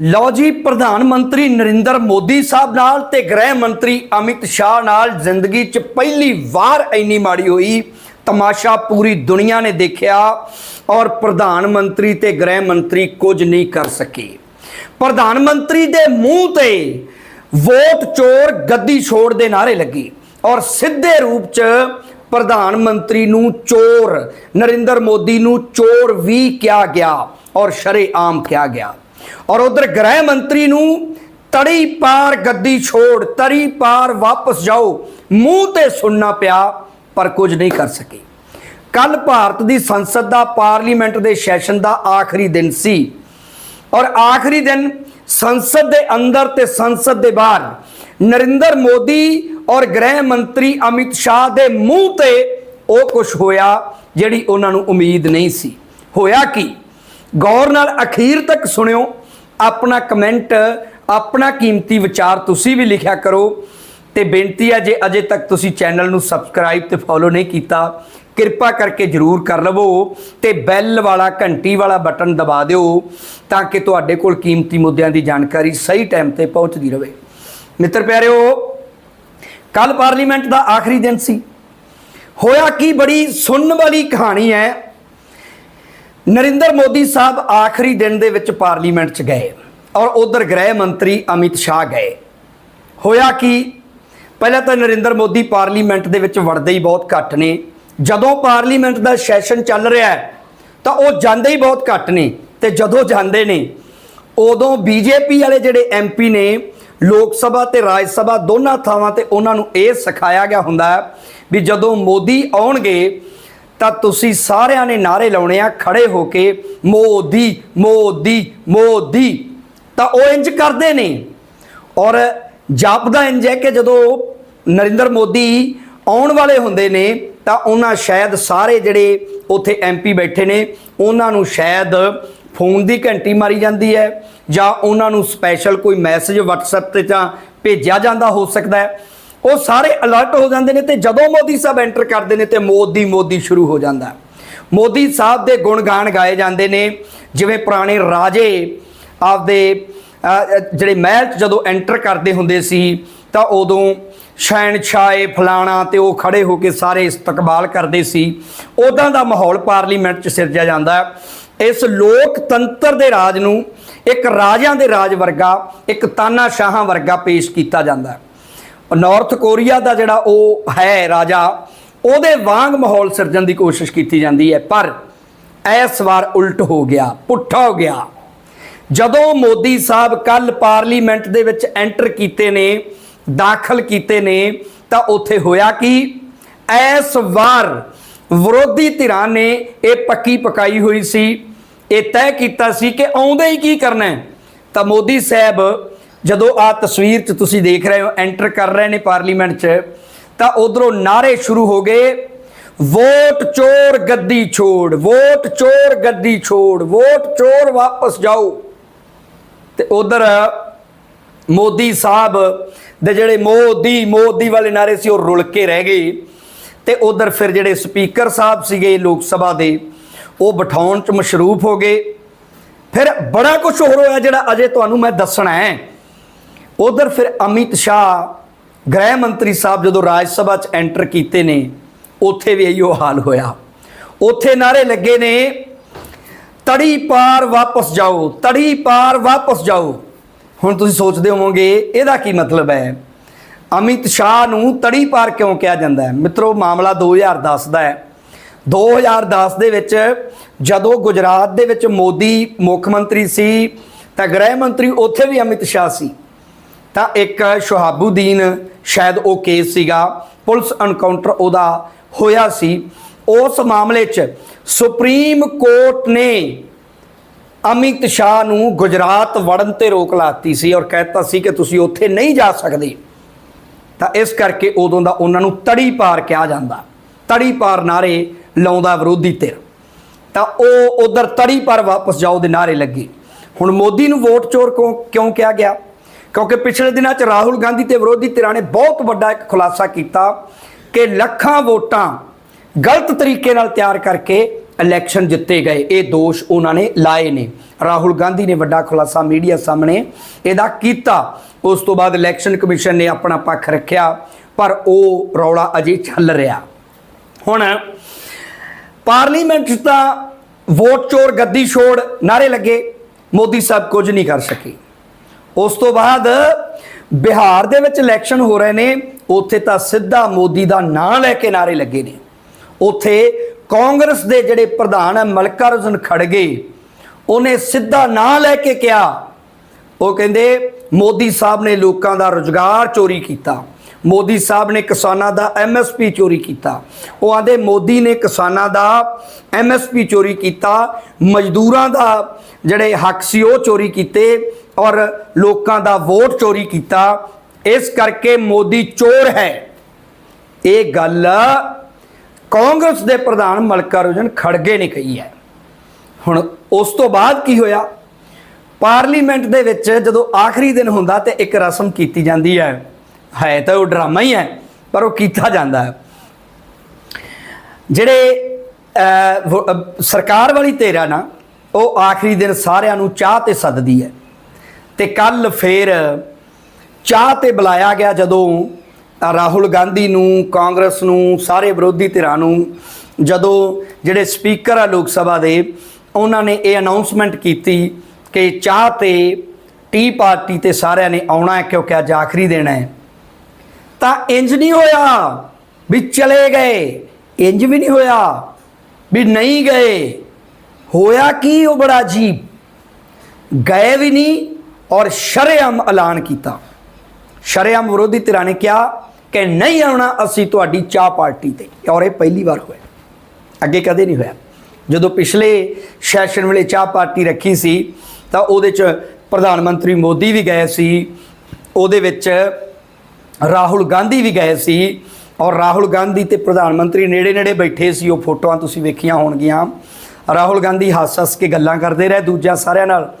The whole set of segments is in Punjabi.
ਲਓ ਜੀ, ਪ੍ਰਧਾਨ ਮੰਤਰੀ ਨਰਿੰਦਰ ਮੋਦੀ ਸਾਹਿਬ ਨਾਲ ਤੇ ਗ੍ਰਹਿ ਮੰਤਰੀ ਅਮਿਤ ਸ਼ਾਹ ਨਾਲ ਜ਼ਿੰਦਗੀ 'ਚ ਪਹਿਲੀ ਵਾਰ ਇੰਨੀ ਮਾੜੀ ਹੋਈ। ਤਮਾਸ਼ਾ ਪੂਰੀ ਦੁਨੀਆ ਨੇ ਦੇਖਿਆ ਔਰ ਪ੍ਰਧਾਨ ਮੰਤਰੀ ਤੇ ਗ੍ਰਹਿ ਮੰਤਰੀ ਕੁਝ ਨਹੀਂ ਕਰ ਸਕੇ। ਪ੍ਰਧਾਨ ਮੰਤਰੀ ਦੇ ਮੂੰਹ ਤੇ ਵੋਟ ਚੋਰ ਗੱਦੀ ਛੋੜ ਦੇ ਨਾਰੇ ਲੱਗੀ ਔਰ ਸਿੱਧੇ ਰੂਪ 'ਚ ਪ੍ਰਧਾਨ ਮੰਤਰੀ ਨੂੰ ਚੋਰ, ਨਰਿੰਦਰ ਮੋਦੀ ਨੂੰ ਚੋਰ ਵੀ ਕਿਹਾ ਗਿਆ ਔਰ ਸ਼ਰੇਆਮ ਕਿਹਾ ਗਿਆ। ਔਰ ਉਧਰ ਗ੍ਰਹਿ ਮੰਤਰੀ ਨੂੰ ਤੜੀ ਪਾਰ ਗੱਦੀ ਛੋੜ ਤੜੀ ਪਾਰ ਵਾਪਸ ਜਾਓ, ਮੂੰਹ ਤੇ ਸੁਣਨਾ ਪਿਆ, ਪਰ ਕੁਝ ਨਹੀਂ ਕਰ ਸਕੇ। ਕੱਲ ਭਾਰਤ ਦੀ ਸੰਸਦ ਦਾ, ਪਾਰਲੀਮੈਂਟ ਦੇ ਸੈਸ਼ਨ ਦਾ ਆਖਰੀ ਦਿਨ ਸੀ। ਔਰ ਆਖਰੀ ਦਿਨ ਸੰਸਦ ਦੇ ਅੰਦਰ ਤੇ ਸੰਸਦ ਦੇ ਬਾਹਰ, ਨਰਿੰਦਰ ਮੋਦੀ ਔਰ ਗ੍ਰਹਿ ਮੰਤਰੀ ਅਮਿਤ ਸ਼ਾਹ ਦੇ ਮੂੰਹ ਤੇ ਉਹ ਕੁਝ ਹੋਇਆ, ਜਿਹੜੀ ਉਹਨਾਂ ਨੂੰ ਉਮੀਦ ਨਹੀਂ ਸੀ। ਹੋਇਆ ਕੀ? ਗੌਰ ਨਾਲ ਅਖੀਰ ਤੱਕ ਸੁਣਿਓ ਆਪਣਾ ਕਮੈਂਟ, ਆਪਣਾ ਕੀਮਤੀ ਵਿਚਾਰ ਤੁਸੀਂ ਵੀ ਲਿਖਿਆ ਕਰੋ। ਤੇ ਬੇਨਤੀ ਹੈ ਜੇ ਅਜੇ ਤੱਕ ਤੁਸੀਂ ਚੈਨਲ ਨੂੰ ਸਬਸਕ੍ਰਾਈਬ ਤੇ ਫੋਲੋ ਨਹੀਂ ਕੀਤਾ, ਕਿਰਪਾ ਕਰਕੇ ਜਰੂਰ ਕਰ ਲਵੋ ਤੇ ਬੈਲ ਵਾਲਾ ਘੰਟੀ ਵਾਲਾ ਬਟਨ ਦਬਾ ਦਿਓ ਤਾਂ ਕਿ ਤੁਹਾਡੇ ਕੋਲ ਕੀਮਤੀ ਮੁੱਦਿਆਂ ਦੀ ਜਾਣਕਾਰੀ ਸਹੀ ਟਾਈਮ ਤੇ ਪਹੁੰਚਦੀ ਰਹੇ ਮਿੱਤਰ ਪਿਆਰਿਓ ਕੱਲ ਪਾਰਲੀਮੈਂਟ ਦਾ ਆਖਰੀ ਦਿਨ ਸੀ। ਹੋਇਆ ਕੀ ਬੜੀ ਸੁਣਨ ਵਾਲੀ ਕਹਾਣੀ ਹੈ। ਨਰਿੰਦਰ ਮੋਦੀ ਸਾਹਿਬ ਆਖਰੀ ਦਿਨ ਦੇ ਵਿੱਚ ਪਾਰਲੀਮੈਂਟ 'ਚ ਗਏ ਔਰ ਉਧਰ ਗ੍ਰਹਿ ਮੰਤਰੀ ਅਮਿਤ ਸ਼ਾਹ ਗਏ। ਹੋਇਆ ਕਿ? ਪਹਿਲਾਂ ਤਾਂ ਨਰਿੰਦਰ ਮੋਦੀ ਪਾਰਲੀਮੈਂਟ ਦੇ ਵਿੱਚ ਵੜਦੇ ਹੀ ਬਹੁਤ ਘੱਟ ਨੇ। ਜਦੋਂ ਪਾਰਲੀਮੈਂਟ ਦਾ ਸੈਸ਼ਨ ਚੱਲ ਰਿਹਾ ਹੈ, ਤਾਂ ਉਹ ਜਾਂਦੇ ਹੀ ਬਹੁਤ ਘੱਟ ਨੇ ਤੇ ਜਦੋਂ ਜਾਂਦੇ ਨੇ, ਉਦੋਂ ਬੀਜੇਪੀ ਵਾਲੇ ਜਿਹੜੇ ਐਮਪੀ ਨੇ, ਲੋਕ ਸਭਾ ਤੇ ਰਾਜ ਸਭਾ ਦੋਨਾਂ ਥਾਵਾਂ ਤੇ ਉਹਨਾਂ ਨੂੰ ਇਹ ਸਿਖਾਇਆ ਗਿਆ ਹੁੰਦਾ ਵੀ ਜਦੋਂ ਮੋਦੀ ਆਉਣਗੇ ਤਾਂ ਤੁਸੀਂ ਸਾਰਿਆਂ ਨੇ ਨਾਰੇ ਲਾਉਣੇ ਆ, ਖੜੇ ਹੋ ਕੇ, ਮੋਦੀ ਮੋਦੀ ਮੋਦੀ। ਤਾਂ ਉਹ ਇੰਜ ਕਰਦੇ ਨੇ। ਔਰ ਜਾਪਦਾ ਇੰਜ ਹੈ ਕਿ ਜਦੋਂ ਨਰਿੰਦਰ ਮੋਦੀ ਆਉਣ ਵਾਲੇ ਹੁੰਦੇ ਨੇ, ਤਾਂ ਉਹਨਾਂ ਸ਼ਾਇਦ ਸਾਰੇ ਜਿਹੜੇ ਉੱਥੇ ਐਮਪੀ ਬੈਠੇ ਨੇ, ਉਹਨਾਂ ਨੂੰ ਸ਼ਾਇਦ ਫੋਨ ਦੀ ਘੰਟੀ ਮਾਰੀ ਜਾਂਦੀ ਹੈ, ਜਾਂ ਉਹਨਾਂ ਨੂੰ ਸਪੈਸ਼ਲ ਕੋਈ ਮੈਸੇਜ WhatsApp ਤੇ ਜਾਂ ਭੇਜਿਆ ਜਾਂਦਾ ਹੋ ਸਕਦਾ ਹੈ। ਉਹ ਸਾਰੇ ਅਲਰਟ ਹੋ ਜਾਂਦੇ ਨੇ ਤੇ ਜਦੋਂ ਮੋਦੀ ਸਾਹਿਬ ਐਂਟਰ ਕਰਦੇ ਨੇ ਤੇ ਮੋਦੀ ਮੋਦੀ ਸ਼ੁਰੂ ਹੋ ਜਾਂਦਾ। ਮੋਦੀ ਸਾਹਿਬ ਦੇ ਗੁਣ ਗਾਣ ਗਾਏ ਜਾਂਦੇ ਨੇ, ਜਿਵੇਂ ਪੁਰਾਣੇ ਰਾਜੇ ਆਪਦੇ ਜਿਹੜੇ ਮਹਿਲ 'ਚ ਜਦੋਂ ਐਂਟਰ ਕਰਦੇ ਹੁੰਦੇ ਸੀ, ਤਾਂ ਉਦੋਂ ਸ਼ਹਿਨशाह ਫਲਾਣਾ ਤੇ ਉਹ ਖੜੇ ਹੋ ਕੇ ਸਾਰੇ ਇਸਤਕਬਾਲ ਕਰਦੇ ਸੀ। ਉਦਾਂ ਦਾ ਮਾਹੌਲ ਪਾਰਲੀਮੈਂਟ 'ਚ ਸਿਰਜਿਆ ਜਾਂਦਾ। ਹੈ ਇਸ ਲੋਕਤੰਤਰ ਦੇ ਰਾਜ ਨੂੰ ਇੱਕ ਰਾਜਿਆਂ ਦੇ ਰਾਜ ਵਰਗਾ, ਇੱਕ ਤਾਨਾਸ਼ਾਹਾਂ ਵਰਗਾ ਪੇਸ਼ ਕੀਤਾ ਜਾਂਦਾ। ਹੈ ਨਾਰਥ ਕੋਰੀਆ ਦਾ ਜਿਹੜਾ ਉਹ ਹੈ ਰਾਜਾ, ਉਹਦੇ ਵਾਂਗ ਮਾਹੌਲ ਸਿਰਜਣ ਦੀ ਕੋਸ਼ਿਸ਼ ਕੀਤੀ ਜਾਂਦੀ ਹੈ, ਪਰ ਇਸ ਵਾਰ ਉਲਟ ਹੋ ਗਿਆ, ਪੁੱਠਾ ਹੋ ਗਿਆ। ਜਦੋਂ ਮੋਦੀ ਸਾਹਿਬ ਕੱਲ ਪਾਰਲੀਮੈਂਟ ਦੇ ਵਿੱਚ ਐਂਟਰ ਕੀਤੇ ਨੇ, ਦਾਖਲ ਕੀਤੇ ਨੇ, ਤਾਂ ਉੱਥੇ ਹੋਇਆ ਕਿ? ਇਸ ਵਾਰ ਵਿਰੋਧੀ ਧਿਰਾਂ ਨੇ ਇਹ ਪੱਕੀ ਪਕਾਈ ਹੋਈ ਸੀ, ਇਹ ਤੈਅ ਕੀਤਾ ਸੀ ਕਿ ਆਉਂਦੇ ਹੀ ਕੀ ਕਰਨਾ ਤਾਂ ਮੋਦੀ ਸਾਹਿਬ ਜਦੋਂ ਆ ਤਸਵੀਰ 'ਚ ਤੁਸੀਂ ਦੇਖ ਰਹੇ ਹੋ ਐਂਟਰ ਕਰ ਰਹੇ ਨੇ ਪਾਰਲੀਮੈਂਟ 'ਚ, ਤਾਂ ਉਧਰੋਂ ਨਾਰੇ ਸ਼ੁਰੂ ਹੋ ਗਏ, ਵੋਟ ਚੋਰ ਗੱਦੀ ਛੋੜ, ਵੋਟ ਚੋਰ ਗੱਦੀ ਛੋੜ, ਵੋਟ ਚੋਰ ਵਾਪਸ ਜਾਓ। ਤੇ ਉਧਰ ਮੋਦੀ ਸਾਹਿਬ ਦੇ ਜਿਹੜੇ ਮੋਦੀ ਮੋਦੀ ਵਾਲੇ ਨਾਰੇ ਸੀ, ਉਹ ਰੁਲ ਕੇ ਰਹਿ ਗਏ। ਤੇ ਉਧਰ ਫਿਰ ਜਿਹੜੇ ਸਪੀਕਰ ਸਾਹਿਬ ਸੀਗੇ ਲੋਕ ਸਭਾ ਦੇ, ਉਹ ਬਿਠਾਉਣ ਚ ਮਸ਼ਰੂਫ ਹੋ ਗਏ। ਫਿਰ ਬੜਾ ਕੁਝ ਹੋਰ ਹੋਇਆ ਜਿਹੜਾ ਅਜੇ ਤੁਹਾਨੂੰ ਮੈਂ ਦੱਸਣਾ ਹੈ। ਉਧਰ ਫਿਰ ਅਮਿਤ ਸ਼ਾਹ ਗ੍ਰਹਿ ਮੰਤਰੀ ਸਾਹਿਬ ਜਦੋਂ ਰਾਜ ਸਭਾ ਚ ਐਂਟਰ ਕੀਤੇ ਨੇ, ਉੱਥੇ ਵੀ ਇਹੋ ਹਾਲ ਹੋਇਆ। ਉੱਥੇ ਨਾਰੇ ਲੱਗੇ ਨੇ, ਤੜੀ ਪਾਰ ਵਾਪਸ ਜਾਓ, ਤੜੀ ਪਾਰ ਵਾਪਸ ਜਾਓ। ਹੁਣ ਤੁਸੀਂ ਸੋਚਦੇ ਹੋਵੋਗੇ, ਇਹਦਾ ਕੀ ਮਤਲਬ ਹੈ? ਅਮਿਤ ਸ਼ਾਹ ਨੂੰ ਤੜੀ ਪਾਰ ਕਿਉਂ ਕਿਹਾ ਜਾਂਦਾ ਹੈ? ਮਿੱਤਰੋ, ਮਾਮਲਾ 2010 ਦਾ ਹੈ। 2010 ਦੇ ਵਿੱਚ ਜਦੋਂ ਗੁਜਰਾਤ ਦੇ ਵਿੱਚ ਮੋਦੀ ਮੁੱਖ ਮੰਤਰੀ ਸੀ, ਤਾਂ ਗ੍ਰਹਿ ਮੰਤਰੀ ਉੱਥੇ ਵੀ ਅਮਿਤ ਸ਼ਾਹ ਸੀ। ਤਾਂ ਇੱਕ ਸ਼ਹਾਬੂਦੀਨ ਸ਼ਾਇਦ ਉਹ ਕੇਸ ਸੀਗਾ। ਪੁਲਿਸ ਐਨਕਾਊਂਟਰ ਉਹਦਾ ਹੋਇਆ ਸੀ। ਉਸ ਮਾਮਲੇ 'ਚ ਸੁਪਰੀਮ ਕੋਰਟ ਨੇ ਅਮਿਤ ਸ਼ਾਹ ਨੂੰ ਗੁਜਰਾਤ ਵੜਨ ਤੇ ਰੋਕ ਲਾਤੀ ਸੀ ਔਰ ਕਹਿਤਾ ਸੀ ਕਿ ਤੁਸੀਂ ਉੱਥੇ ਨਹੀਂ ਜਾ ਸਕਦੇ। ਤਾਂ ਇਸ ਕਰਕੇ ਉਦੋਂ ਦਾ ਉਹਨਾਂ ਨੂੰ ਤੜੀ ਪਾਰ ਕਿਹਾ ਜਾਂਦਾ। ਤੜੀ ਪਾਰ ਨਾਰੇ ਲਾਉਂਦਾ ਵਿਰੋਧੀ ਧਿਰ। ਤਾਂ ਉਹ ਉਧਰ ਤੜੀ ਪਾਰ ਵਾਪਸ ਜਾਓ ਦੇ ਨਾਰੇ ਲੱਗੇ। ਹੁਣ ਮੋਦੀ ਨੂੰ ਵੋਟ ਚੋਰ ਕਿਉਂ ਕਿਉਂ ਕਿਹਾ ਗਿਆ? ਕਿਉਂਕਿ ਪਿਛਲੇ ਦਿਨਾਂ 'ਚ ਰਾਹੁਲ ਗਾਂਧੀ ਤੇ ਵਿਰੋਧੀ ਧਿਰਾਂ ਨੇ ਬਹੁਤ ਵੱਡਾ ਇੱਕ ਖੁਲਾਸਾ ਕੀਤਾ ਕਿ ਲੱਖਾਂ ਵੋਟਾਂ ਗਲਤ ਤਰੀਕੇ ਨਾਲ ਤਿਆਰ ਕਰਕੇ ਇਲੈਕਸ਼ਨ ਜਿੱਤੇ ਗਏ। ਇਹ ਦੋਸ਼ ਉਹਨਾਂ ਨੇ ਲਾਏ ਨੇ। ਰਾਹੁਲ ਗਾਂਧੀ ਨੇ ਵੱਡਾ ਖੁਲਾਸਾ ਮੀਡੀਆ ਸਾਹਮਣੇ ਇਹਦਾ ਕੀਤਾ। ਉਸ ਤੋਂ ਬਾਅਦ ਇਲੈਕਸ਼ਨ ਕਮਿਸ਼ਨ ਨੇ ਆਪਣਾ ਪੱਖ ਰੱਖਿਆ, ਪਰ ਉਹ ਰੌਲਾ ਅਜੇ ਚੱਲ ਰਿਹਾ। ਹੁਣ ਪਾਰਲੀਮੈਂਟ 'ਚ ਤਾਂ ਵੋਟ ਚੋਰ ਗੱਦੀ ਛੋੜ ਨਾਰੇ ਲੱਗੇ। ਮੋਦੀ ਸਾਹਿਬ ਕੁਝ ਨਹੀਂ ਕਰ ਸਕੇ। ਉਸ ਤੋਂ ਬਾਅਦ ਬਿਹਾਰ ਦੇ ਵਿੱਚ ਇਲੈਕਸ਼ਨ ਹੋ ਰਹੇ ਨੇ, ਉੱਥੇ ਤਾਂ ਸਿੱਧਾ ਮੋਦੀ ਦਾ ਨਾਂ ਲੈ ਕੇ ਨਾਰੇ ਲੱਗੇ ਨੇ। ਉੱਥੇ ਕਾਂਗਰਸ ਦੇ ਜਿਹੜੇ ਪ੍ਰਧਾਨ ਹੈ ਮਲਕਾਰਜਨ ਖੜਗੇ, ਉਹਨੇ ਸਿੱਧਾ ਨਾਂ ਲੈ ਕੇ ਕਿਹਾ। ਉਹ ਕਹਿੰਦੇ, ਮੋਦੀ ਸਾਹਿਬ ਨੇ ਲੋਕਾਂ ਦਾ ਰੁਜ਼ਗਾਰ ਚੋਰੀ ਕੀਤਾ। ਮੋਦੀ ਸਾਹਿਬ ਨੇ ਕਿਸਾਨਾਂ ਦਾ ਐਮਐਸਪੀ ਚੋਰੀ ਕੀਤਾ। ਉਹ ਆਂਦੇ, ਮੋਦੀ ਨੇ ਕਿਸਾਨਾਂ ਦਾ ਐਮਐਸਪੀ ਚੋਰੀ ਕੀਤਾ, ਮਜ਼ਦੂਰਾਂ ਦਾ ਜਿਹੜੇ ਹੱਕ ਸੀ ਉਹ ਚੋਰੀ ਕੀਤੇ ਔਰ ਲੋਕਾਂ ਦਾ ਵੋਟ ਚੋਰੀ ਕੀਤਾ। ਇਸ ਕਰਕੇ ਮੋਦੀ ਚੋਰ ਹੈ। ਇਹ ਗੱਲ ਕਾਂਗਰਸ ਦੇ ਪ੍ਰਧਾਨ ਮਲਕਾਰਜਨ ਖੜਗੇ ਨੇ ਕਹੀ ਹੈ। ਹੁਣ ਉਸ ਤੋਂ ਬਾਅਦ ਕੀ ਹੋਇਆ? ਪਾਰਲੀਮੈਂਟ ਦੇ ਵਿੱਚ ਜਦੋਂ ਆਖਰੀ ਦਿਨ ਹੁੰਦਾ ਤੇ ਇੱਕ ਰਸਮ ਕੀਤੀ ਜਾਂਦੀ ਹੈ। ਹੈ ਤਾਂ ਉਹ ਡਰਾਮਾ ਹੀ ਹੈ, ਪਰ ਉਹ ਕੀਤਾ ਜਾਂਦਾ ਹੈ। ਜਿਹੜੇ ਸਰਕਾਰ ਵਾਲੀ ਧਿਰ ਨਾ, ਉਹ ਆਖਰੀ ਦਿਨ ਸਾਰਿਆਂ ਨੂੰ ਚਾਹ ਤੇ ਸੱਦਦੀ ਹੈ। ਤੇ ਕੱਲ ਫੇਰ ਚਾਹ ਤੇ ਬੁਲਾਇਆ ਗਿਆ ਜਦੋਂ ਰਾਹੁਲ ਗਾਂਧੀ ਨੂੰ, ਕਾਂਗਰਸ ਨੂੰ, ਸਾਰੇ ਵਿਰੋਧੀ ਧਿਰਾਂ ਨੂੰ, ਜਦੋਂ ਜਿਹੜੇ ਸਪੀਕਰ ਆ ਲੋਕ ਸਭਾ ਦੇ, ਉਹਨਾਂ ਨੇ ਇਹ ਅਨਾਉਂਸਮੈਂਟ ਕੀਤੀ ਕਿ ਚਾਹ ਤੇ ਟੀ ਪਾਰਟੀ ਤੇ ਸਾਰਿਆਂ ਨੇ ਆਉਣਾ ਹੈ ਕਿਉਂਕਿ ਅੱਜ ਆਖਰੀ ਦਿਨ ਹੈ। ਤਾਂ ਇੰਜ ਨਹੀਂ ਹੋਇਆ ਵੀ ਚਲੇ ਗਏ। ਇੰਜ ਵੀ ਨਹੀਂ ਹੋਇਆ ਵੀ ਨਹੀਂ ਗਏ। ਹੋਇਆ ਕੀ ਉਹ ਬੜਾ ਅਜੀਬ। ਗਏ ਵੀ ਨਹੀਂ ਔਰ ਸ਼ਰੇਆਮ ਐਲਾਨ ਕੀਤਾ। ਸ਼ਰੇਆਮ ਵਿਰੋਧੀ ਧਿਰਾਂ ਨੇ ਕਿਹਾ ਕਿ ਨਹੀਂ ਆਉਣਾ, ਅਸੀਂ ਤੁਹਾਡੀ ਚਾਹ ਪਾਰਟੀ ਤੇ। ਔਰ ਇਹ ਪਹਿਲੀ ਵਾਰ ਹੋਇਆ। ਅੱਗੇ ਕਦੇ ਨਹੀਂ ਹੋਇਆ। ਜਦੋਂ ਪਿਛਲੇ ਸੈਸ਼ਨ ਵੇਲੇ ਚਾਹ ਪਾਰਟੀ ਰੱਖੀ ਸੀ, ਤਾਂ ਉਹਦੇ ਚ ਪ੍ਰਧਾਨ ਮੰਤਰੀ ਮੋਦੀ ਵੀ ਗਏ ਸੀ, ਉਹਦੇ ਵਿੱਚ ਰਾਹੁਲ ਗਾਂਧੀ ਵੀ ਗਏ ਸੀ, ਔਰ ਰਾਹੁਲ ਗਾਂਧੀ ਤੇ ਪ੍ਰਧਾਨ ਮੰਤਰੀ ਨੇੜੇ ਨੇੜੇ ਬੈਠੇ ਸੀ, ਉਹ ਫੋਟੋਆਂ ਤੁਸੀਂ ਵੇਖੀਆਂ ਹੋਣਗੀਆਂ। ਰਾਹੁਲ ਗਾਂਧੀ ਹੱਸ ਹੱਸ ਕੇ ਗੱਲਾਂ ਕਰਦੇ ਰਹੇ, ਦੂਜਿਆਂ ਸਾਰਿਆਂ ਨਾਲ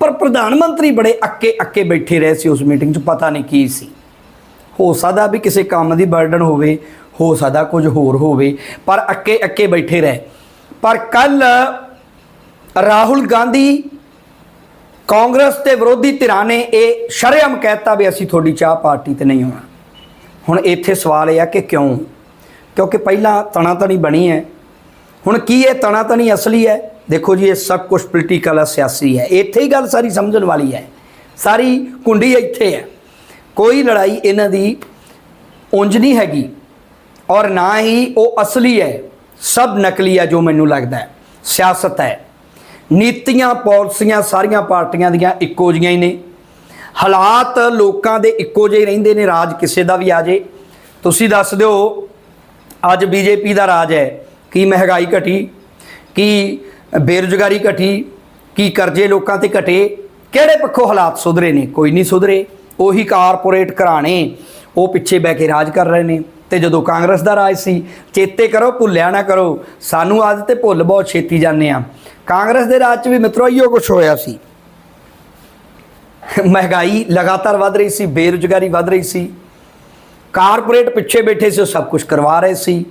ਪਰ ਪ੍ਰਧਾਨ ਮੰਤਰੀ ਬੜੇ ਅੱਕੇ ਅੱਕੇ ਬੈਠੇ ਰਹੇ ਸੀ ਉਸ ਮੀਟਿੰਗ 'ਚ, ਪਤਾ ਨਹੀਂ ਕੀ ਸੀ। ਹੋ ਸਕਦਾ ਵੀ ਕਿਸੇ ਕੰਮ ਦੀ ਬਰਡਨ ਹੋਵੇ, ਹੋ ਸਕਦਾ ਕੁਝ ਹੋਰ ਹੋਵੇ, ਪਰ ਅੱਕੇ ਅੱਕੇ ਬੈਠੇ ਰਹੇ। ਪਰ ਕੱਲ ਰਾਹੁਲ ਗਾਂਧੀ ਕਾਂਗਰਸ ਤੇ ਵਿਰੋਧੀ ਧਿਰਾਂ ਨੇ ਇਹ ਸ਼ਰਮ ਕਹਿਤਾ ਵੀ ਅਸੀਂ ਤੁਹਾਡੀ ਚਾਹ ਪਾਰਟੀ ਤੇ ਨਹੀਂ ਆਉਣਾ ਹੁਣ ਇੱਥੇ ਸਵਾਲ ਇਹ ਆ ਕਿ ਕਿਉਂ? ਕਿਉਂਕਿ ਪਹਿਲਾਂ ਤਣਾ ਤਣੀ ਬਣੀ ਹੈ। ਹੁਣ ਕੀ ਇਹ ਤਣਾ ਤਣੀ ਅਸਲੀ ਹੈ? ਦੇਖੋ ਜੀ, ਇਹ ਸਭ ਕੁਝ ਪੋਲੀਟੀਕਲ ਹੈ ਸਿਆਸੀ ਹੈ ਇੱਥੇ ਹੀ ਗੱਲ ਸਾਰੀ ਸਮਝਣ ਵਾਲੀ ਹੈ ਸਾਰੀ ਕੁੰਡੀ ਇੱਥੇ ਹੈ ਕੋਈ ਲੜਾਈ ਇਹਨਾਂ ਦੀ ਉਂਝ ਨਹੀਂ ਹੈਗੀ ਔਰ ਨਾ ਹੀ ਉਹ ਅਸਲੀ ਹੈ। ਸਭ ਨਕਲੀ ਹੈ ਜੋ ਮੈਨੂੰ ਲੱਗਦਾ ਹੈ। ਸਿਆਸਤ ਹੈ। ਨੀਤੀਆਂ, ਪਾਲਿਸੀਆਂ ਸਾਰੀਆਂ ਪਾਰਟੀਆਂ ਦੀਆਂ ਇੱਕੋ ਜਿਹੀਆਂ ਹੀ ਨੇ। ਹਾਲਾਤ ਲੋਕਾਂ ਦੇ ਇੱਕੋ ਜਿਹੇ ਰਹਿੰਦੇ ਨੇ। ਰਾਜ ਕਿਸੇ ਦਾ ਵੀ ਆ ਜੇ। ਤੁਸੀਂ ਦੱਸ ਦਿਓ, ਅੱਜ ਬੀਜੇਪੀ ਦਾ ਰਾਜ ਹੈ। ਕੀ ਮਹਿੰਗਾਈ ਘਟੀ? ਕੀ ਬੇਰੁਜ਼ਗਾਰੀ ਘਟੀ, ਕੀ ਕਰਜ਼ੇ ਲੋਕਾਂ ਤੇ ਘਟੇ, ਕਿਹੜੇ ਪੱਖੋਂ ਹਾਲਾਤ ਸੁਧਰੇ ਨੇ? ਕੋਈ ਨਹੀਂ ਸੁਧਰੇ। ਉਹੀ ਕਾਰਪੋਰੇਟ ਘਰਾਣੇ, ਉਹ ਪਿੱਛੇ ਬਹਿ ਕੇ ਰਾਜ ਕਰ ਰਹੇ ਨੇ। ਤੇ ਜਦੋਂ ਕਾਂਗਰਸ ਦਾ ਰਾਜ ਸੀ, ਚੇਤੇ ਕਰੋ, ਭੁੱਲਿਆ ਨਾ ਕਰੋ। ਸਾਨੂੰ ਅੱਜ ਤੇ ਭੁੱਲ ਬਹੁਤ ਛੇਤੀ ਜਾਂਦੇ ਆ ਕਾਂਗਰਸ ਦੇ ਰਾਜ 'ਚ ਵੀ ਮਿੱਤਰੋ ਇਹੋ ਕੁਝ ਹੋਇਆ ਸੀ। ਮਹਿੰਗਾਈ ਲਗਾਤਾਰ ਵੱਧ ਰਹੀ ਸੀ, ਬੇਰੁਜ਼ਗਾਰੀ ਵੱਧ ਰਹੀ ਸੀ। ਕਾਰਪੋਰੇਟ ਪਿੱਛੇ ਬੈਠੇ ਸੀ, ਉਹ ਸਭ ਕੁਝ ਕਰਵਾ ਰਹੇ ਸੀ।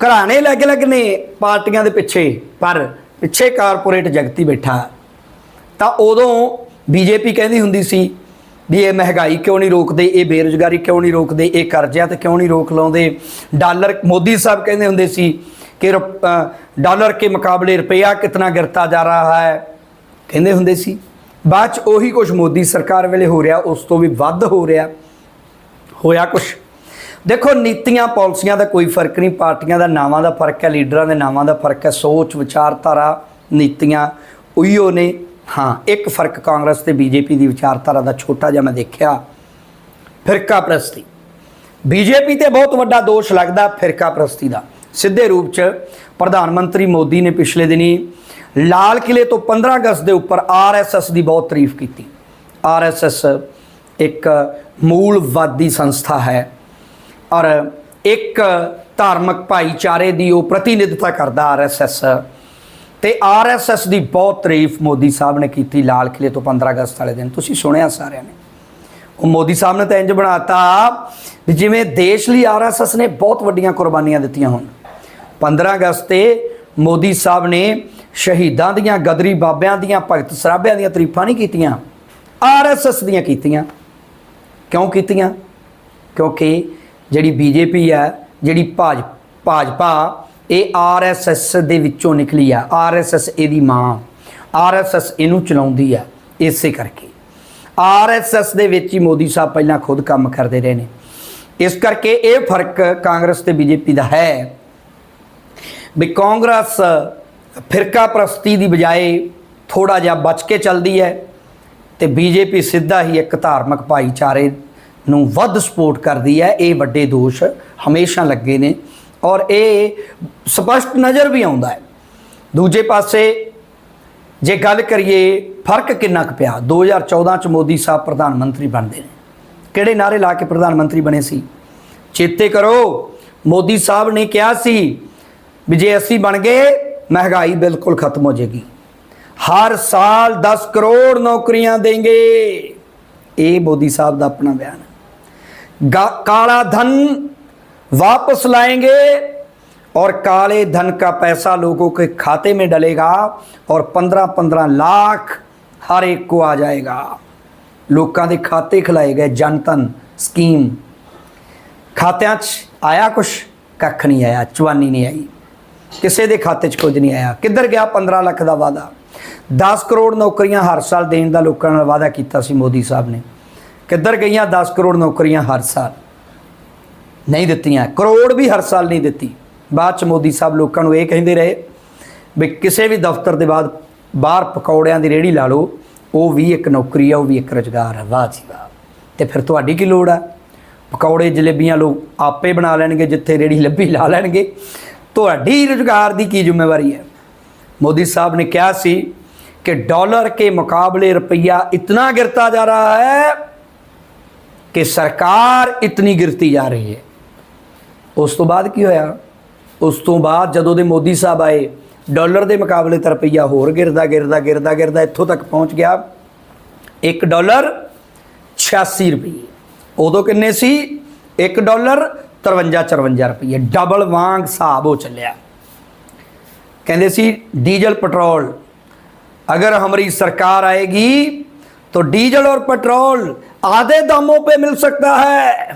ਘਰਾਣੇ ਲੱਗ ਲੱਗ ਨੇ, ਪਾਰਟੀਆਂ ਦੇ ਪਿੱਛੇ। ਪਰ ਪਿੱਛੇ ਕਾਰਪੋਰੇਟ ਜਗਤੀ ਬੈਠਾ। ਤਾਂ ਉਦੋਂ ਬੀਜੇਪੀ ਕਹਿੰਦੀ ਹੁੰਦੀ ਸੀ ਵੀ ਇਹ ਮਹਿੰਗਾਈ ਕਿਉਂ ਨਹੀਂ ਰੋਕਦੇ, ਇਹ ਬੇਰੁਜ਼ਗਾਰੀ ਕਿਉਂ ਨਹੀਂ ਰੋਕਦੇ, ਇਹ ਕਰਜ਼ਿਆਂ ਤੇ ਕਿਉਂ ਨਹੀਂ ਰੋਕ ਲਾਉਂਦੇ? ਡਾਲਰ, ਮੋਦੀ ਸਾਹਿਬ ਕਹਿੰਦੇ ਹੁੰਦੇ ਸੀ ਕਿ ਰੁਪ- ਡਾਲਰ ਕੇ ਮੁਕਾਬਲੇ ਰੁਪਇਆ ਕਿਤਨਾ ਗਿਰਤਾ ਜਾ ਰਹਾ ਹੈ। ਕਹਿੰਦੇ ਹੁੰਦੇ ਸੀ। ਬਾਅਦ ਚ ਉਹੀ ਕੁਝ ਮੋਦੀ ਸਰਕਾਰ ਵੇਲੇ ਹੋ ਰਿਹਾ, ਉਸ ਤੋਂ ਵੀ ਵੱਧ ਹੋ ਰਿਹਾ। ਹੋਇਆ ਕੁਛ। ਦੇਖੋ, ਨੀਤੀਆਂ, ਪਾਲਿਸੀਆਂ ਦਾ ਕੋਈ ਫ਼ਰਕ ਨਹੀਂ, ਪਾਰਟੀਆਂ ਦਾ ਨਾਵਾਂ ਦਾ ਫ਼ਰਕ ਹੈ, ਲੀਡਰਾਂ ਦੇ ਨਾਵਾਂ ਦਾ ਫ਼ਰਕ ਹੈ, ਸੋਚ, ਵਿਚਾਰਧਾਰਾ, ਨੀਤੀਆਂ ਉਹੀਓ ਨੇ। ਹਾਂ, ਇੱਕ ਫ਼ਰਕ ਕਾਂਗਰਸ ਤੇ ਬੀਜੇਪੀ ਦੀ ਵਿਚਾਰਧਾਰਾ ਦਾ ਛੋਟਾ ਜਿਹਾ ਮੈਂ ਦੇਖਿਆ, ਫਿਰਕਾ ਪ੍ਰਸਤੀ। ਬੀਜੇਪੀ ਤੇ ਬਹੁਤ ਵੱਡਾ ਦੋਸ਼ ਲੱਗਦਾ ਫਿਰਕਾ ਪ੍ਰਸਤੀ ਦਾ। ਸਿੱਧੇ ਰੂਪ ਚ ਪ੍ਰਧਾਨ ਮੰਤਰੀ ਮੋਦੀ ਨੇ ਪਿਛਲੇ ਦਿਨੀ ਲਾਲ ਕਿਲੇ ਤੋਂ 15 ਅਗਸਤ ਦੇ ਉੱਪਰ ਆਰਐਸਐਸ ਦੀ ਬਹੁਤ ਤਾਰੀਫ ਕੀਤੀ। ਆਰਐਸਐਸ ਇੱਕ ਮੂਲਵਾਦੀ ਸੰਸਥਾ ਹੈ। ਔਰ ਇੱਕ ਧਾਰਮਿਕ ਭਾਈਚਾਰੇ ਦੀ ਉਹ ਪ੍ਰਤੀਨਿਧਤਾ ਕਰਦਾ ਆਰਐਸਐਸ ਤੇ ਆਰਐਸਐਸ ਦੀ ਬਹੁਤ ਤਾਰੀਫ ਮੋਦੀ ਸਾਹਿਬ ਨੇ ਕੀਤੀ ਲਾਲ ਕਿਲੇ ਤੋਂ 15 ਅਗਸਤ ਵਾਲੇ ਦਿਨ। ਤੁਸੀਂ ਸੁਣਿਆ ਸਾਰਿਆਂ ਨੇ। ਉਹ ਮੋਦੀ ਸਾਹਿਬ ਨੇ ਤਾਂ ਇੰਜ ਬਣਾਤਾ ਵੀ ਜਿਵੇਂ ਦੇਸ਼ ਲਈ ਆਰਐਸਐਸ ਨੇ ਬਹੁਤ ਵੱਡੀਆਂ ਕੁਰਬਾਨੀਆਂ ਦਿੱਤੀਆਂ ਹੋਣ। 15 ਅਗਸਤ ਤੇ ਮੋਦੀ ਸਾਹਿਬ ਨੇ ਸ਼ਹੀਦਾਂ ਦੀਆਂ, ਗਦਰੀ ਬਾਬਿਆਂ ਦੀਆਂ, ਭਗਤ ਸਰਾਭਿਆਂ ਦੀਆਂ ਤਾਰੀਫਾਂ ਨਹੀਂ ਕੀਤੀਆਂ। ਆਰਐਸਐਸ ਦੀਆਂ ਕੀਤੀਆਂ। ਕਿਉਂ ਕੀਤੀਆਂ? ਕਿਉਂਕਿ ਜਿਹੜੀ ਬੀਜੇਪੀ ਹੈ ਜਿਹੜੀ ਭਾਜ, ਭਾਜਪਾ, ਇਹ ਆਰਐਸਐਸ ਦੇ ਵਿੱਚੋਂ ਨਿਕਲੀ ਆ। ਆਰਐਸਐਸ ਇਹਦੀ ਮਾਂ। ਆਰਐਸਐਸ ਇਹਨੂੰ ਚਲਾਉਂਦੀ ਆ, ਇਸੇ ਕਰਕੇ। ਆਰਐਸਐਸ ਦੇ ਵਿੱਚ ਹੀ ਮੋਦੀ ਸਾਹਿਬ ਪਹਿਲਾਂ ਖੁਦ ਕੰਮ ਕਰਦੇ ਰਹੇ ਨੇ। ਇਸ ਕਰਕੇ ਇਹ ਫ਼ਰਕ ਕਾਂਗਰਸ ਤੇ ਬੀਜੇਪੀ ਦਾ ਹੈ ਵੀ ਕਾਂਗਰਸ ਫਿਰਕਾ ਪ੍ਰਸਤੀ ਦੀ ਬਜਾਏ ਥੋੜਾ ਜਿਹਾ ਬਚ ਕੇ ਚੱਲਦੀ ਹੈ ਤੇ ਬੀਜੇਪੀ ਸਿੱਧਾ ਹੀ ਇੱਕ ਧਾਰਮਿਕ ਭਾਈਚਾਰੇ ਨੂੰ ਵੱਧ ਸਪੋਰਟ ਕਰਦੀ ਹੈ, ਇਹ ਵੱਡੇ ਦੋਸ਼ ਹਮੇਸ਼ਾ ਲੱਗੇ ਨੇ ਔਰ ਇਹ ਸਪਸ਼ਟ ਨਜ਼ਰ ਵੀ ਆਉਂਦਾ ਹੈ। ਦੂਜੇ ਪਾਸੇ ਜੇ ਗੱਲ ਕਰੀਏ, ਫ਼ਰਕ ਕਿੰਨਾ ਕੁ ਪਿਆ? 2014 ਚ ਮੋਦੀ ਸਾਹਿਬ ਪ੍ਰਧਾਨ ਮੰਤਰੀ ਬਣਦੇ ਨੇ। ਕਿਹੜੇ ਨਾਰੇ ਲਾ ਕੇ ਪ੍ਰਧਾਨ ਮੰਤਰੀ ਬਣੇ ਸੀ? ਚੇਤੇ ਕਰੋ, ਮੋਦੀ ਸਾਹਿਬ ਨੇ ਕਿਹਾ ਸੀ ਵੀ ਜੇ ਅਸੀਂ ਬਣ ਗਏ, ਮਹਿੰਗਾਈ ਬਿਲਕੁਲ ਖਤਮ ਹੋ ਜਾਏਗੀ। ਹਰ ਸਾਲ 10 ਕਰੋੜ ਨੌਕਰੀਆਂ ਦੇਂਗੇ ਇਹ ਮੋਦੀ ਸਾਹਿਬ ਦਾ ਆਪਣਾ ਬਿਆਨ ਹੈ। काला धन वापस लाएंगे और काले धन का पैसा लोगों के खाते में डलेगा और 15-15 लाख हर एक को आ जाएगा ਲੋਕਾਂ ਦੇ ਖਾਤੇ ਖਿਲਾਏ ਗਏ ਜਨਤਨ ਸਕੀਮ ਖਾਤਿਆਂ 'ਚ ਆਇਆ ਕੁਛ ਕੱਖ ਨਹੀਂ ਆਇਆ ਚਵਾਨੀ ਨਹੀਂ ਆਈ ਕਿਸੇ ਦੇ ਖਾਤੇ 'ਚ ਕੁਝ ਨਹੀਂ ਆਇਆ ਕਿੱਧਰ ਗਿਆ 15 ਲੱਖ ਦਾ ਵਾਅਦਾ 10 ਕਰੋੜ ਨੌਕਰੀਆਂ ਹਰ ਸਾਲ ਦੇਣ ਦਾ ਲੋਕਾਂ ਨਾਲ ਵਾਅਦਾ ਕੀਤਾ ਸੀ ਮੋਦੀ ਸਾਹਿਬ ਨੇ ਕਿੱਧਰ ਗਈਆਂ? 10 ਕਰੋੜ ਨੌਕਰੀਆਂ ਹਰ ਸਾਲ। ਨਹੀਂ ਦਿੱਤੀਆਂ। ਕਰੋੜ ਵੀ ਹਰ ਸਾਲ ਨਹੀਂ ਦਿੱਤੀ। ਬਾਅਦ ਚ ਮੋਦੀ ਸਾਹਿਬ ਲੋਕਾਂ ਨੂੰ ਇਹ ਕਹਿੰਦੇ ਰਹੇ ਵੀ ਕਿਸੇ ਵੀ ਦਫ਼ਤਰ ਦੇ ਬਾਅਦ ਬਾਹਰ ਪਕੌੜਿਆਂ ਦੀ ਰੇੜੀ ਲਾ ਲਓ, ਉਹ ਵੀ ਇੱਕ ਨੌਕਰੀ ਆ, ਉਹ ਵੀ ਇੱਕ ਰੋਜ਼ਗਾਰ ਹੈ ਵਾਹ ਜੀ ਵਾਹ। ਤੇ ਫਿਰ ਤੁਹਾਡੀ ਕੀ ਲੋੜ ਆ? ਪਕੌੜੇ ਜਲੇਬੀਆਂ ਲੋਕ ਆਪੇ ਬਣਾ ਲੈਣਗੇ ਜਿੱਥੇ ਰੇੜੀ ਲੱਭੀ, ਲਾ ਲੈਣਗੇ। ਤੁਹਾਡੀ ਰੋਜ਼ਗਾਰ ਦੀ ਕੀ ਜ਼ਿੰਮੇਵਾਰੀ ਹੈ? ਮੋਦੀ ਸਾਹਿਬ ਨੇ ਕਿਹਾ ਸੀ ਕਿ ਡਾਲਰ ਕੇ ਮੁਕਾਬਲੇ ਰੁਪਈਆ ਇਤਨਾ ਗਿਰਤਾ ਜਾ ਰਹਾ ਹੈ ਕਿ ਸਰਕਾਰ ਇਤਨੀ ਗਿਰਤੀ ਜਾ ਰਹੀ ਹੈ। ਉਸ ਤੋਂ ਬਾਅਦ ਕੀ ਹੋਇਆ? ਉਸ ਤੋਂ ਬਾਅਦ ਜਦੋਂ ਦੇ ਮੋਦੀ ਸਾਹਿਬ ਆਏ, ਡਾਲਰ ਦੇ ਮੁਕਾਬਲੇ ਤੇ ਰੁਪਈਆ ਹੋਰ ਗਿਰਦਾ ਗਿਰਦਾ ਗਿਰਦਾ ਗਿਰਦਾ ਇੱਥੋਂ ਤੱਕ ਪਹੁੰਚ ਗਿਆ। 1 ਡਾਲਰ 86 ਰੁਪਏ ਉਦੋਂ ਕਿੰਨੇ ਸੀ? 1 ਡਾਲਰ 53 54 ਰੁਪਏ ਡਬਲ ਵਾਂਗ ਹਿਸਾਬ ਹੋ ਚੱਲਿਆ। ਕਹਿੰਦੇ ਸੀ, ਡੀਜ਼ਲ ਪੈਟਰੋਲ, ਅਗਰ ਹਮਰੀ ਸਰਕਾਰ ਆਏਗੀ तो डीजल और पेट्रोल आधे दामों पे मिल सकता है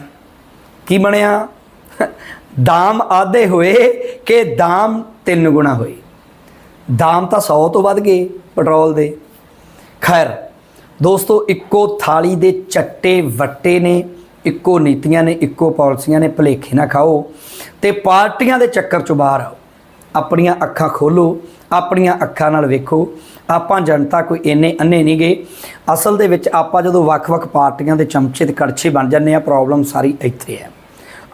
की बनया दाम आधे होए कि दाम ਤਿੰਨ ਗੁਣਾ ਹੋਏ ਦਾਮ ਤਾਂ 100 ਤੋਂ ਵੱਧ ਗਏ ਪੈਟਰੋਲ ਦੇ ਖੈਰ ਦੋਸਤੋ ਇੱਕੋ ਥਾਲੀ ਦੇ ਚੱਟੇ ਵੱਟੇ ਨੇ ਇੱਕੋ ਨੀਤੀਆਂ ਨੇ ਇੱਕੋ ਪਾਲਿਸੀਆਂ ਨੇ ਭਲੇਖੇ ਨਾ ਖਾਓ ਤੇ ਪਾਰਟੀਆਂ ਦੇ ਚੱਕਰ ਚੋਂ ਬਾਹਰ ਆਓ ਆਪਣੀਆਂ ਅੱਖਾਂ ਖੋਲੋ, ਆਪਣੀਆਂ ਅੱਖਾਂ ਨਾਲ ਵੇਖੋ। ਆਪਾਂ ਜਨਤਾ ਕੋਈ ਇੰਨੇ ਅੰਨੇ ਨਹੀਂ ਗਏ ਅਸਲ ਦੇ ਵਿੱਚ ਆਪਾਂ ਜਦੋਂ ਵੱਖ-ਵੱਖ ਪਾਰਟੀਆਂ ਦੇ ਚਮਚੇ ਤੇ ਕੜਛੇ ਬਣ ਜਾਂਦੇ ਆ ਪ੍ਰੋਬਲਮ ਸਾਰੀ ਇੱਥੇ ਹੈ।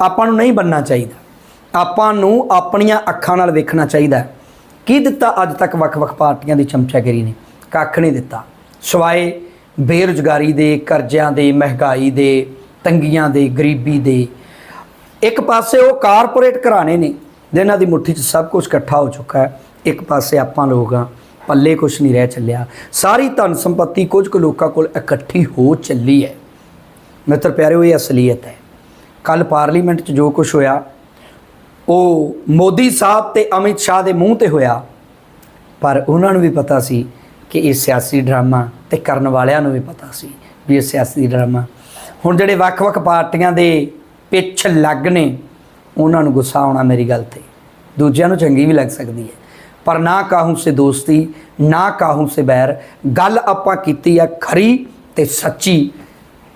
ਆਪਾਂ ਨੂੰ ਨਹੀਂ ਬੰਨਣਾ ਚਾਹੀਦਾ। ਆਪਾਂ ਨੂੰ ਆਪਣੀਆਂ ਅੱਖਾਂ ਨਾਲ ਵੇਖਣਾ ਚਾਹੀਦਾ ਕੀ ਦਿੱਤਾ ਅੱਜ ਤੱਕ ਵੱਖ-ਵੱਖ ਪਾਰਟੀਆਂ ਦੀ ਚਮਚਾਗਿਰੀ ਨੇ? ਕੱਖ ਨਹੀਂ ਦਿੱਤਾ। ਸਵਾਏ ਬੇਰੁਜ਼ਗਾਰੀ ਦੇ, ਕਰਜ਼ਿਆਂ ਦੇ, ਮਹਿੰਗਾਈ ਦੇ, ਤੰਗੀਆਂ ਦੇ, ਗਰੀਬੀ ਦੇ। ਇੱਕ ਪਾਸੇ ਉਹ ਕਾਰਪੋਰੇਟ ਘਰਾਣੇ ਨੇ। ਜਿਨ੍ਹਾਂ ਦੀ ਮੁੱਠੀ 'ਚ ਸਭ ਕੁਝ ਇਕੱਠਾ ਹੋ ਚੁੱਕਾ ਹੈ। ਇੱਕ ਪਾਸੇ ਆਪਾਂ ਲੋਕ ਆ ਪੱਲੇ ਕੁਝ ਨਹੀਂ ਰਹਿ ਚੱਲਿਆ। ਸਾਰੀ ਧਨ ਸੰਪਤੀ ਕੁਝ ਕੁ ਲੋਕਾਂ ਕੋਲ ਇਕੱਠੀ ਹੋ ਚੱਲੀ ਹੈ। ਮਿੱਤਰ ਪਿਆਰਿਓ, ਇਹ ਅਸਲੀਅਤ ਹੈ। ਕੱਲ ਪਾਰਲੀਮੈਂਟ 'ਚ ਜੋ ਕੁਝ ਹੋਇਆ, ਉਹ ਮੋਦੀ ਸਾਹਿਬ ਤੇ ਅਮਿਤ ਸ਼ਾਹ ਦੇ ਮੂੰਹ ਤੇ ਹੋਇਆ। ਪਰ ਉਹਨਾਂ ਨੂੰ ਵੀ ਪਤਾ ਸੀ ਕਿ ਇਹ ਸਿਆਸੀ ਡਰਾਮਾ ਤੇ ਕਰਨ ਵਾਲਿਆਂ ਨੂੰ ਵੀ ਪਤਾ ਸੀ ਵੀ ਇਹ ਸਿਆਸੀ ਡਰਾਮਾ। ਹੁਣ ਜਿਹੜੇ ਵੱਖ-ਵੱਖ ਪਾਰਟੀਆਂ ਦੇ ਪਿੱਛ ਲੱਗ ਨੇ ਉਹਨਾਂ ਨੂੰ ਗੁੱਸਾ ਆਉਣਾ ਮੇਰੀ ਗੱਲ ਤੇ। ਦੂਜਿਆਂ ਨੂੰ ਚੰਗੀ ਵੀ ਲੱਗ ਸਕਦੀ ਹੈ। ਪਰ ਨਾ ਕਾਹੂ ਸੇ ਦੋਸਤੀ, ਨਾ ਕਾਹੂ ਸੇ ਬੈਰ। ਗੱਲ ਆਪਾਂ ਕੀਤੀ ਆ ਖਰੀ ਤੇ ਸੱਚੀ।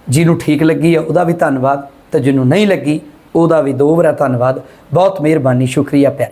ਜਿਹਨੂੰ ਠੀਕ ਲੱਗੀ ਆ, ਉਹਦਾ ਵੀ ਧੰਨਵਾਦ ਤੇ ਜਿਹਨੂੰ ਨਹੀਂ ਲੱਗੀ, ਉਹਦਾ ਵੀ ਦੋ ਵਾਰ ਧੰਨਵਾਦ। ਬਹੁਤ ਮਿਹਰਬਾਨੀ, ਸ਼ੁਕਰੀਆ ਪਿਆਰੇ।